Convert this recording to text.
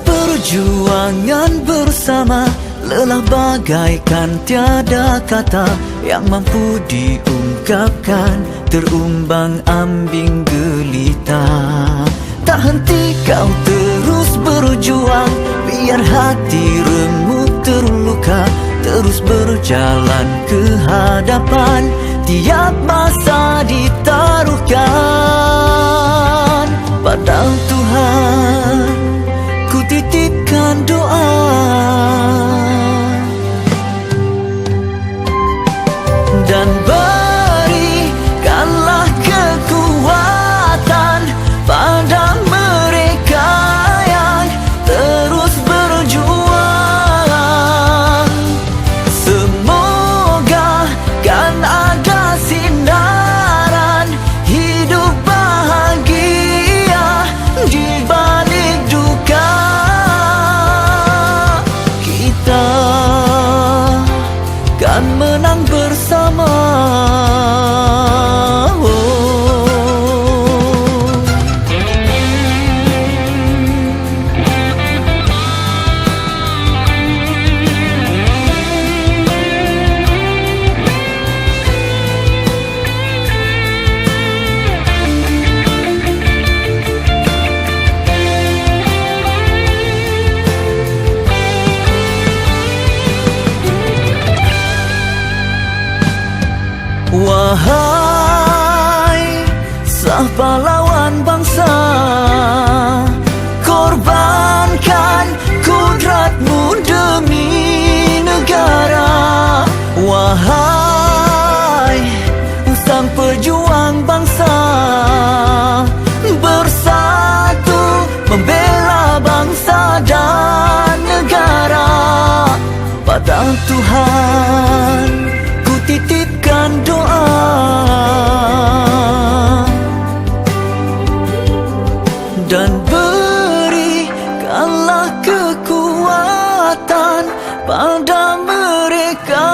Perjuangan bersama Lelah bagaikan tiada kata Yang mampu diungkapkan. Terumbang ambing gelita. Tak henti kau terus berjuang Biar hati remuk terluka. Terus berjalan ke hadapan Tiap masa ditaruhkan. Pada Tuhan Ku titipkan doa. Dan berikanlah bersama Wahai sah pahlawan bangsa dan beri kalah kekuatan pada mereka.